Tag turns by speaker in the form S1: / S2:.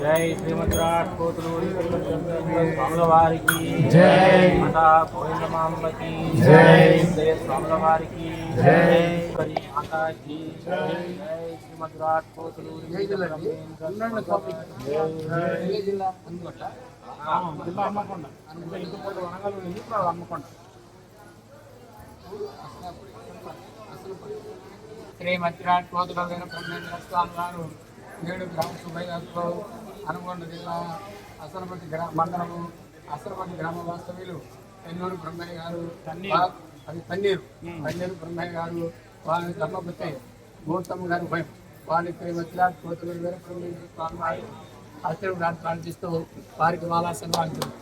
S1: జై శ్రీమద్రాట్ కోతులు స్వాముల వారికి
S2: జై.
S1: మాతా గోవిందమాంబకి
S2: జై.
S1: జయ స్వాముల వారికి
S2: జై.
S1: కరి మాతాకి జై శ్రీమద్రాట్ కోతులు
S3: జిల్లా అందువల్ల
S1: జిల్లా హమ్మకొండ ఇంకొకటి వనగాలు ఉంది ఇప్పుడు హమ్మకొండ
S3: శ్రీమతిరాట్ కోతుల స్వామి వారు నేడు గ్రామ శుభయాత్రలో అనుకొండ జిల్లా అసరపతి గ్రామ మండలము అసరపతి గ్రామ వాస్తవ్యులు ఎన్నూరు బ్రహ్మయ్య గారు అది తన్నీరు. తన్నీరు బ్రహ్మయ్య గారు వారి ధర్మపతి గౌతమ్ గారి భయం. వారి శ్రీమతిరాట్ కోతుల వీర ఆశీర్వాదాలు ప్రార్థిస్తూ వారికి మాలా సన్మానించారు